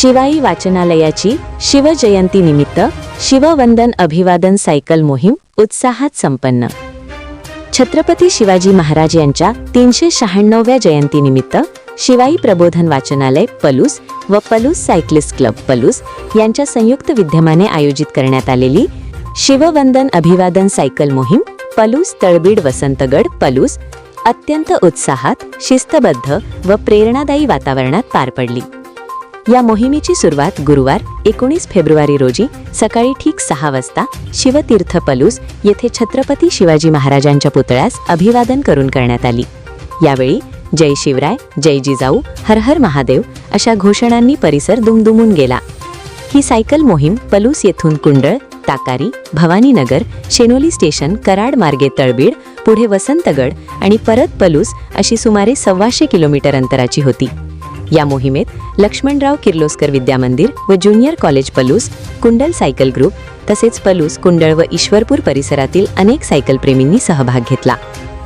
शिवाई वाचनालयाची शिवजयंती निमित्त शिववंदन अभिवादन सायकल मोहीम उत्साहात संपन्न. छत्रपती शिवाजी महाराज यांच्या तीनशे शहाण्णव्या जयंतीनिमित्त शिवाई प्रबोधन वाचनालय पलूस व पलूस सायक्लिस्ट क्लब पलूस यांच्या संयुक्त विद्यमाने आयोजित करण्यात आलेली शिववंदन अभिवादन सायकल मोहीम पलूस तळबीड वसंतगड पलूस अत्यंत उत्साहात शिस्तबद्ध व प्रेरणादायी वातावरणात पार पडली. या मोहिमेची सुरुवात गुरुवार एकोणीस फेब्रुवारी रोजी सकाळी ठीक सहा वाजता शिवतीर्थ पलूस येथे छत्रपती शिवाजी महाराजांच्या पुतळ्यास अभिवादन करून करण्यात आली. यावेळी जय शिवराय जय जिजाऊ हर हर महादेव अशा घोषणांनी परिसर दुमदुमून गेला. ही सायकल मोहीम पलूस येथून कुंडळ ताकारी भवानीनगर शेनोली स्टेशन कराड मार्गे तळबीड पुढे वसंतगड आणि परत पलूस अशी सुमारे सव्वाशे किलोमीटर अंतराची होती. या मोहिमेत लक्ष्मणराव किर्लोस्कर विद्यामंदिर व junior college Palus Kundal cycle group तसेच पलूस कुंडळ व ईश्वरपूर परिसरातील अनेक सायकलप्रेमींनी सहभाग घेतला.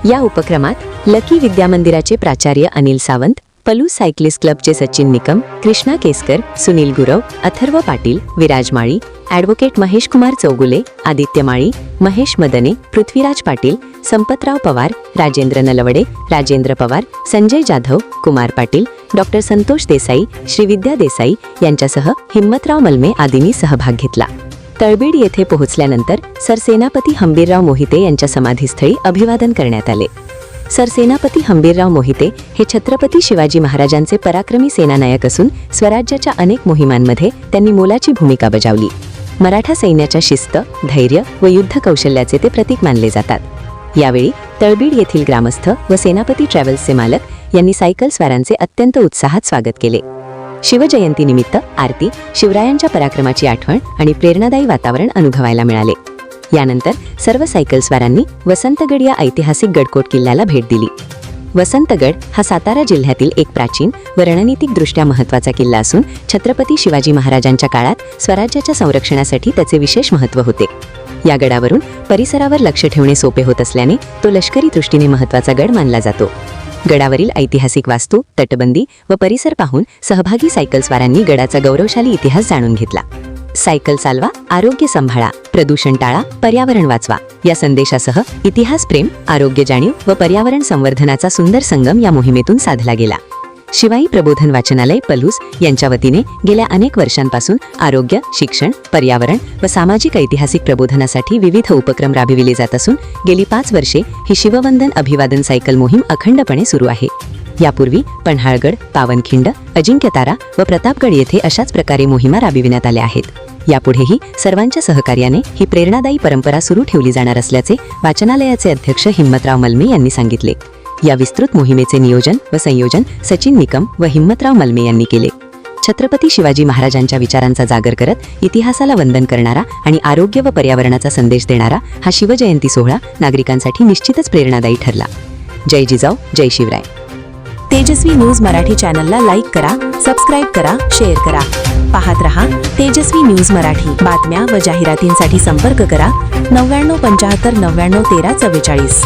या उपक्रमात लकी विद्यामंदिराचे प्राचार्य अनिल सावंत पलूस सायक्लिस्ट क्लबचे सचिन निकम कृष्णा केसकर सुनील गुरव अथर्व पाटील विराज माळी ॲडव्होकेट महेश कुमार चौगुले आदित्य माळी महेश मदने पृथ्वीराज पाटील संपतराव पवार राजेंद्र नलवडे राजेंद्र पवार संजय जाधव कुमार पाटील डॉक्टर संतोष देसाई श्रीविद्या देसाई यांच्यासह हिम्मतराव मलमे आदींनी सहभाग घेतला. तळबीड येथे पोहोचल्यानंतर सरसेनापती हंबीरराव मोहिते यांच्या समाधीस्थळी अभिवादन करण्यात आले. सरसेनापती हंबीरराव मोहिते हे छत्रपती शिवाजी महाराजांचे पराक्रमी सेनानायक असून स्वराज्याच्या अनेक मोहिमांमध्ये त्यांनी मोलाची भूमिका बजावली. मराठा सैन्याच्या शिस्त धैर्य व युद्ध कौशल्याचे ते प्रतीक मानले जातात. यावेळी तळबीड येथील ग्रामस्थ व सेनापती ट्रॅव्हल्सचे मालक यांनी सायकल स्वारांचे अत्यंत उत्साहात स्वागत केले. शिवजयंतीनिमित्त आरती शिवरायांच्या पराक्रमाची आठवण आणि प्रेरणादायी वातावरण अनुभवायला मिळाले. यानंतर सर्व सायकल स्वारांनी वसंतगड या ऐतिहासिक गडकोट किल्ल्याला भेट दिली. वसंतगड हा सातारा जिल्ह्यातील एक प्राचीन व रणनीतिकदृष्ट्या महत्त्वाचा किल्ला असून छत्रपती शिवाजी महाराजांच्या काळात स्वराज्याच्या संरक्षणासाठी त्याचे विशेष महत्त्व होते. या गडावरून परिसरावर लक्ष ठेवणे सोपे होत असल्याने तो लष्करी दृष्टीने महत्त्वाचा गड मानला जातो. गडावरील ऐतिहासिक वास्तू तटबंदी व परिसर पाहून सहभागी सायकलस्वारांनी गडाचा गौरवशाली इतिहास जाणून घेतला. सायकल चालवा आरोग्य सांभाळा प्रदूषण टाळा पर्यावरण वाचवा. या संदेशासह इतिहास प्रेम आरोग्य जाणीव व पर्यावरण संवर्धनाचा सुंदर संगम या मोहिमेतून साधला गेला. शिवाई प्रबोधन वाचनालय पलूस यांच्या वतीने गेल्या अनेक वर्षांपासून आरोग्य शिक्षण पर्यावरण व सामाजिक ऐतिहासिक प्रबोधनासाठी विविध उपक्रम राबविले जात असून गेली पाच वर्षे ही शिववंदन अभिवादन सायकल मोहीम अखंडपणे सुरू आहे. यापूर्वी पन्हाळगड पावनखिंड अजिंक्यतारा व प्रतापगड येथे अशाच प्रकारे मोहिमा राबविण्यात आल्या आहेत. यापुढेही सर्वांच्या सहकार्याने ही प्रेरणादायी परंपरा सुरू ठेवली जाणार असल्याचे वाचनालयाचे अध्यक्ष हिम्मतराव मलमे यांनी सांगितले. या विस्तृत मोहिमेचे नियोजन व संयोजन सचिन निकम व हिम्मतराव मलमे यांनी केले. छत्रपती शिवाजी महाराजांच्या विचारांचा जागर करत इतिहासाला वंदन करणारा आणि आरोग्य व पर्यावरणाचा संदेश देणारा हा शिवजयंती सोहळा नागरिकांसाठी निश्चितच प्रेरणादायी ठरला. जय जिजाऊ जय शिवराय. तेजस्वी न्यूज मराठी चॅनलला लाईक करा सबस्क्राईब करा शेअर करा. पाहत रहा तेजस्वी न्यूज मराठी. बातम्या व जाहिरातींसाठी संपर्क करा नव्याण्णव पंच्याहत्तर नव्याण्णव तेरा चव्वेचाळीस.